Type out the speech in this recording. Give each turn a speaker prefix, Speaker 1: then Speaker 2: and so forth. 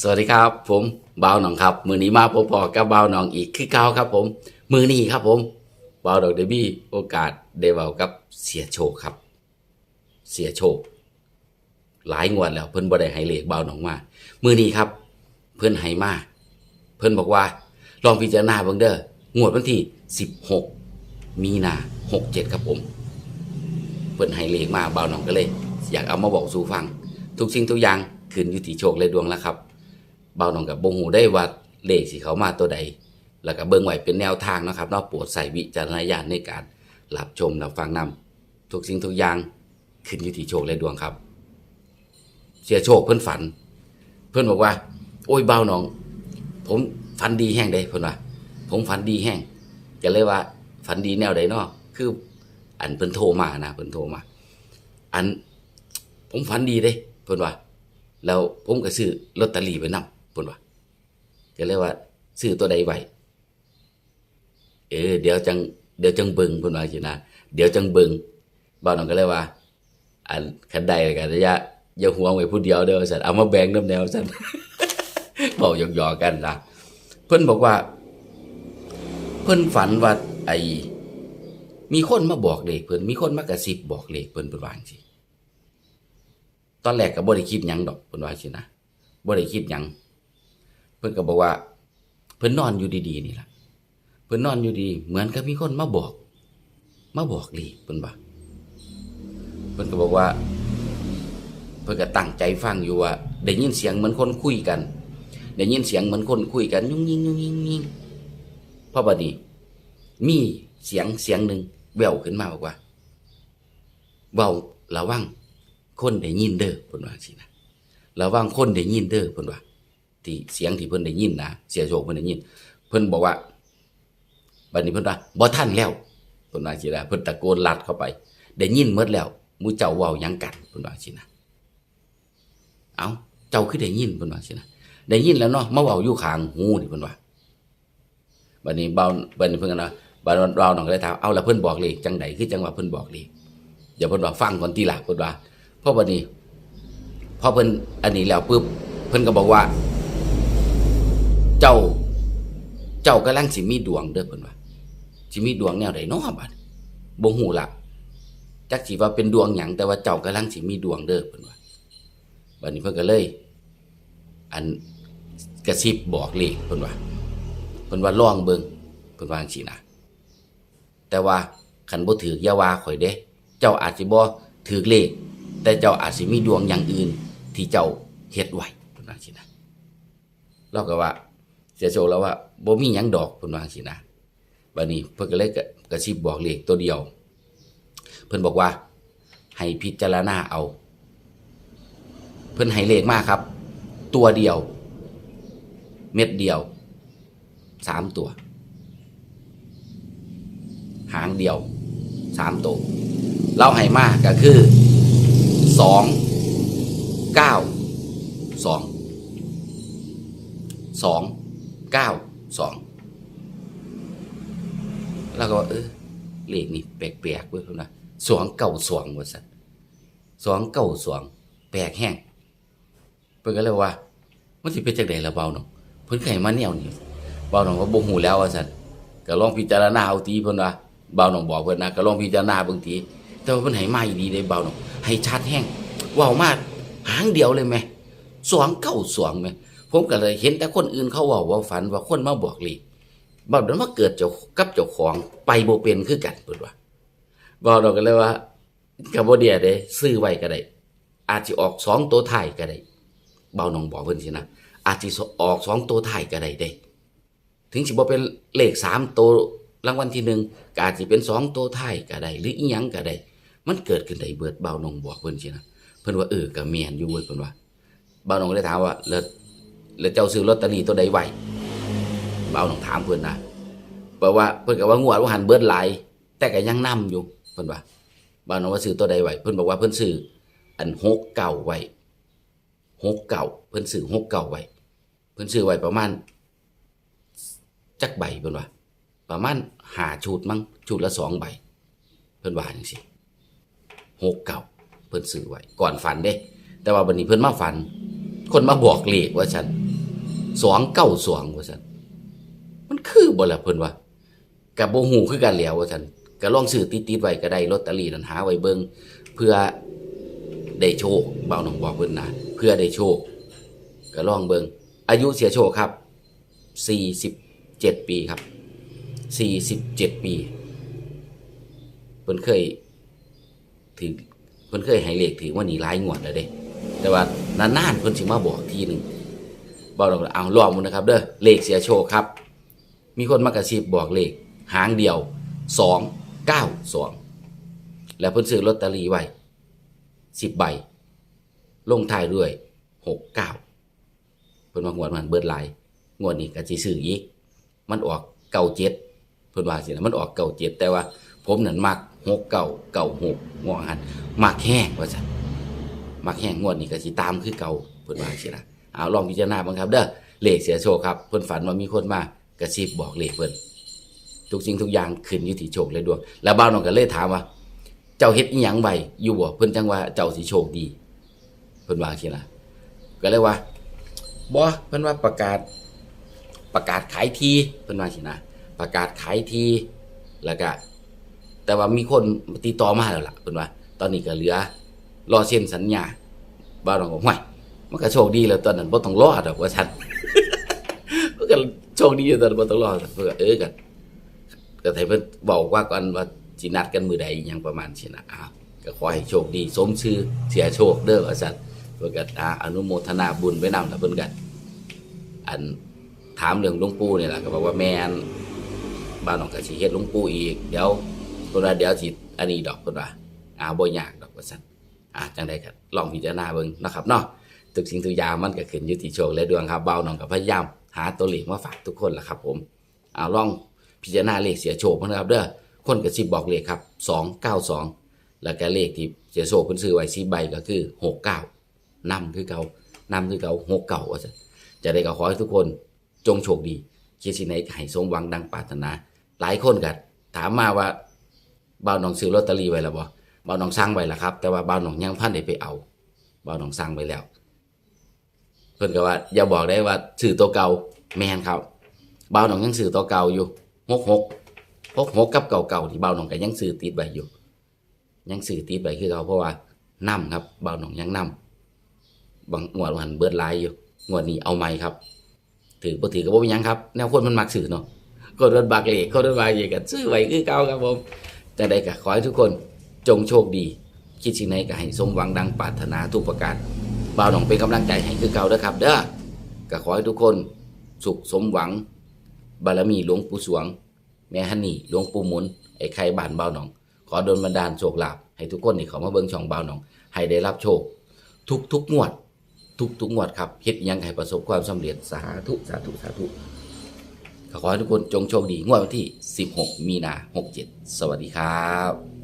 Speaker 1: สวัสดีครับผมบ่าวหนองครับ มือนี้มาพบๆกับบ่าวหนองอีกคือเก่าครับผม มือนี้ครับผมบ่าวดอกเดบี้โอกาสได้เว้ากับเสียโชคครับ เสียโชค หลายงวดแล้วเพิ่นบ่ได้ให้เลขบ่าวหนองมามือนี้ครับ เพิ่นให้มาเพิ่นบอกว่า ลองพิจารณาเบิ่งเด้องวดวันที่ 16 มีนา67 ครับผม เพิ่นให้เลขมาบ่าวหนองก็เลย อยากเอามาบอกสู่ฟัง ทุกสิ่งทุกอย่างขึ้นอยู่ที่โชคและดวงแล้วครับ บาหนองกับบ่ฮู้ได้ว่าเลขสิเขามาตัวใด แล้วก็เบิ่งไว้เป็นแนวทางนะครับเนาะโปรดใส่วิจารณญาณในการรับชมรับฟังนำทุกสิ่งทุกอย่างขึ้นอยู่ที่โชคและดวงครับ เสียโชคเพิ่อนฝัน เพิ่อนบอกว่า โอ้ยเบาหนอง ผมฝันดีแห้งเด้เพิ่อนว่าผมฝันดีแห้งก็เลยว่าฝันดีแนวใดเนาะคืออันเพิ่นโทรมานะเพิ่นโทรมา อันผมฝันดีเด้เพิ่นว่า แล้วผมก็ซื้อลอตเตอรี่ไปนำ เพิ่นว่าก็เลยว่าซื้อตัวใดไหวเออเดี๋ยวจังเดี๋ยวจังเบิงพิ่นว่าสินะเดี๋ยวจังเบิงบ่าวน้องก็เลยว่า อันคันใดก็อย่าอย่าห่วงไว้ผู้เดียวเด้อซั่นเอามาแบ่งนำแนวซั่นเว้าหยอกๆกันนะเพิ่อนบอกว่า เพิ่อนฝันว่าไอมีคนมาบอกเลขเพิ่อนมีคนมากระซิบบอกเลขเพิ่อนเพิ่นว่างซี่ตอนแรกก็บ่ได้คิดหยังดอกเพิ่นว่าจังซี่นะบ่ได้คิดหยัง พิ่นก็บอกว่า เพิ่นนอนอยู่ดีๆนี่ล่ะ เพิ่นนอนอยู่ดี เหมือนกับมีคนมาบอก มาบอกลขเพิ่นว่าเพิ่นก็บอกว่า เพิ่นก็ตั้งใจฟังอยู่ว่าได้ยินเสียงเหมือนคนคุยกันได้ยินเสียงเหมือนคนคุยกัน ยุ่งยิงยุ่งยิงยิงเพราะบัดนี้มีเสียงเสียงหนึ่งแววขึ้นมาบอกว่าเบาระวังคนได้ยินเด้อเพิ่นว่าสินะระวังคนได้ยินเด้อเพิ่นว่า ที่เสียงที่เพิ่นได้ยินนะเสียโชคเพิ่นได้ยิน เพิ่นบอกว่าบัดนี้เพิ่นว่าบ่ทันแล้วเพิ่นว่าสินะเพิ่นตะโกนลัดเข้าไป ได้ยินหมดแล้วมูเจ้าเว้าหยังกันเพิ่นว่าสินะเอาเจ้าคือได้ยินเพิ่นว่าสินะได้ยินแล้วเนาะมาเว้าอยู่ข้างหูนี่เพิ่นว่าบัดนี้เบาบัดนี้เพิ่นนะบานเราหนองก็เลยถามเอาแล้วเพิ่นบอกเลขจังใดคือจังว่าเพิ่นบอกเลขอย่าเพิ่นว่าฟังก่อนทีหลังเพิ่นว่าเพราะวันนี้พอเพิ่นอันนี้แล้วปุ๊บเพิ่นก็บอกว่า เจ้า เจ้ากำลังสิมีดวงเด้อเพิ่นว่าสิมีดวงแนวใดเนาะบัดบ่ฮู้ล่ะจักสิว่าเป็นดวงหยังแต่ว่าเจ้ากำลังสิมีดวงเด้อเพิ่นว่าบัดนี้เพิ่นก็เลย อันกระซิบบอกเลขเพิ่นว่าเพิ่นว่าลองเบิ่งเพิ่นว่าจังซี่นะแต่ว่าขันบ่ถือยาว่าข่อยเด้ เจ้าอาจสิบ่ถือเลข แต่เจ้าอาจสิมีดวงอย่างอื่น ที่เจ้าเฮ็ดไว้เพิ่นว่าสินะเราก็ว่า เสียโชคแล้วว่าบ่มีหยังดอกเพิ่นว่าสินะบัดนี้เพิ่นก็เลยกระกระซิบบอกเลขตัวเดียว เพิ่นบอกว่า ให้พิจารณาเอา เพิ่นให้เลขมากครับ ตัวเดียว เม็ดเดียวสามตัว หางเดียวสามตัวเราให้มากก็คือสองเก้าสองสอง เก้าสองแล้วก็ว่าเออเลขนี่แปลกๆเว้ยคุณนะสองเก้าสองว่าสันสองเก้าสองแปลกแห้งเพิ่นก็เลยว่ามันสิเป็นจังไดล่ะเบาเนาะเพิ่นไข่มาแนวนี้เบาเนาะก็บ่ฮู้แล้วว่าซั่นก็ลองพิจารณาเอาตีเพิ่นว่าเบาหนองบอกเพิ่นนะก็ลองพิจารณาเบางทีแต่ว่าเพิ่นให้มาอีดีได้เบาหนองให้ชัดแห้งเว้ามาหางเดียวเลยแหม่สองเก้าสองแหม่ ผมก็เลยเห็นแต่คนอื่นเขาว้าว่าฝันว่าคนมาบอกลขเบาเดี๋ยวมาเกิดเจ้ากับเจ้าของไปโบเป็นคือกันเพิ่นว่าเบาเราก็เลยว่าก็บ่เดียเด้ซื้อไว้ก็ได้อาจสิออกสองตัวท้ายก็ได้เบาหนองบอกเพิ่นสินะอาจสิออกสองตัวท้ายก็ได้เด้ถึงสิบ่เป็นเลขสามตัวรางวัลที่หนึ่งก็อาจจะเป็นสองตัวท้ายก็ได้หรืออีหยังก็ได้มันเกิดขึ้นได้เบิดเบาหนองบอกเพิ่นสินะเพิ่นว่าเออก็แม่นอยู่เว้ยเพิ่นว่าเบาหนองก็เลยถามว่าแล้ว แล้วเจ้าซื้อลอตเตอรี่ตัวใดไหวเบาหนองถามเพิ่อนนะเพราะว่าเพิ่อนก็ว่างวดว่าหันเบิดหลายแต่ก็ยังนํอยู่เพิ่อนว่าเบาหนองว่าซื้อตัวใดไหวเพิ่อนบอกว่าเพิ่อนซื้ออันหกเก่าไว้หกเก่าเพิ่อนซื้อหกเก่าไว้เพิ่อนซื้อไว้ประมาณจักใบเพิ่อนว่าประมาณหาชุดมั้งชุดละสองใบ เพิ่อนว่าจังซี่หกเก่าเพิ่อนซื้อไว้ก่อนฝันเด้ แต่ว่าบัดนี้เพิ่อนมาฝัน คนมาบอกเลขว่าฉัน สองเก้าสองว่าซั่นมันคือบ่ละเพิ่นว่ากับโบ่ฮู้คือกันแหล้วว่าซั่นก็ลองซื้อติดๆไว้ก็ได้ลอตเตอรี่นั้นหาไว้เบิ่งเพื่อได้โชคเบาหนองบอกเพิ่นนะเพื่อได้โชค ก็ลองเบิ่งอายุเสียโชคครับ47ปีครับ47ปีเพิ่นเคยถือเพิ่นเคยให้เลขถือว่านี่หลายงวดแล้วเด้ แต่ว่านานๆเพิ่นสิมาบอกทีหนึ่ง บอกเราเอาลองมึงนะครับเด้อเลขเสียโชคครับ มีคนมากระซิบบอกเลขหางเดียว292แล้วเพิ่นซื้อลอตเตอรี่ไว้10ใบ ลงท้ายด้วย69เพิ่นว่างวดมันเบิดหลายงวดนี้ก็สิซื้ออีกมันออกเก่าเจ็ดเพิ่นว่าสินะมันออกเก่าเจ็ดแต่ว่าผมนั่นมักหกเก่าเก่าหกงวดหันมักแห้งว่าซั่นมักแห้งงวดนี้ก็สิตามคือเก่าเพิ่นว่าสินะ เอาลองพิจารณาบ้างครับ เด้อเลขเสียโชคครับเพิ่นฝันว่ามีคนมากระซิบบอกเลขเพิ่นทุกสิ่งทุกอย่างขึ้นอยู่ที่โชคและดวงแล้วบ้าวน้องก็เลยถามว่า เจ้าเฮ็ดอีหยังไว้อยู่บ่เพิ่นจังว่าเจ้าสิโชคดี เพิ่นว่าสินะก็เลยว่าบ่เพิ่นว่าประกาศ ประกาศขายทีเพิ่นว่าสินะประกาศขายทีแล้วก็แต่ว่ามีคนติดต่อมาแล้วล่ะเพิ่นว่า ตอนนี้ก็เหลือ รอเซ็นสัญญาบ้านเราก็ห่วย มันก็โชคดีแล้วตอนนั้นบ่ต้องรอดอกว่าฉันมันก็โชคดีอยู่ตอนนั้นบ่ต้องรอเพิ่นก็เออกันก็ให้เพิ่นบอกว่าก่อนว่าสินัดกันมื้อใดอิหยังประมาณสินะอ้าวก็ขอให้โชคดี สมชื่อเสียโชคเด้อว่าซั่นเพิ่นก็อ่าอนุโมทนาบุญไว้นำแล้วเพิ่นก็อันถามเรื่องหลวงปู่นี่แหละก็บอกว่าแม่นบ้านน้องกะสิเฮ็ดหลวงปู่อีกเดี๋ยวเพิ่นว่าเดี๋ยวสิอันนี้ดอกเพิ่นว่าอ่าบ่ยากดอกว่าซั่นอ่าจังได๋ก็ลองพิจารณาเบิ่งนะครับเนาะ ทุกสิ่งทุกอย่างมันก็ขึ้นอยู่ที่โชคและดวงครับเบาน้องก็พยายามหาตัวเลขมาฝากทุกคนล่ะครับ ผมอ่าลองพิจารณาเลขเสียโชคเพิ่นนะครับเด้อคนก็สิบอกเลขครับ292แล้วก็เลขที่เสียโชคเพิ่นซื้อไว้10ใบก็คือ69นำคือเก่านำคือเก่า69ว่าซั่นจะได้ก็ขอให้ทุกคนจงโชคดีคิดสิไหนให้สมหวังดังปรารถนา หลายคนก็ถามมาว่าบ่าวหนองซื้อลอตเตอรี่ไว้แล้วบ่บ่าวหนองสร้างไว้แล้วครับ แต่ว่าบ่าวหนองยังพันได้ไปเอาบ่าวหนองสร้างไว้แล้ว เพิ่นก็ว่า อย่าบอกได้ว่าซื้อตัวเก่าแม่นครับบ่าหนองยังซื้อตัวเก่าอยู่66 66กับเก่าๆที่เบาหนองก็ยังซื้อติดไว้อยู่ ยังซื้อติดไว้คือเก่าเพราะว่านํครับเบาหนองยังนํบางงวดวันเบิดลายอยู่งวดนี้เอาใหมครับ ถือบ่ถือก็บ่เป็นยังครับ แนวคนมันมักซื้อเนาะคนมันบักเลขคนมันบักเลขก็ซื้อไว้คือเก่าครับผมจังใดก็ขอให้ทุกคนจงโชคดี คิดสิ่งใดก็ให้สมหวังดังปรารถนาทุกประการ บ่าวหนองเป็นกำลังใจให้คือเก่าเด้อครับ เด้อก็ขอให้ทุกคนสุขสมหวัง บารมีหลวงปู่สวง แม่ฮันนี่หลวงปู่หมุนไอ้ไข่บ้านบ่าวหนอง ขอดลบันดาลโชคลาภให้ทุกคนที่เขามาเบิ่งช่องบ่าวหนอง ให้ได้รับโชค ทุกทุกงวด ทุกทุกงวดครับเฮ็ดยังให้ประสบความสำเร็จสาธุสาธุสาธุขอให้ทุกคนจงโชคดีงวดวันที่ 16 มีนา 67 สวัสดีครับ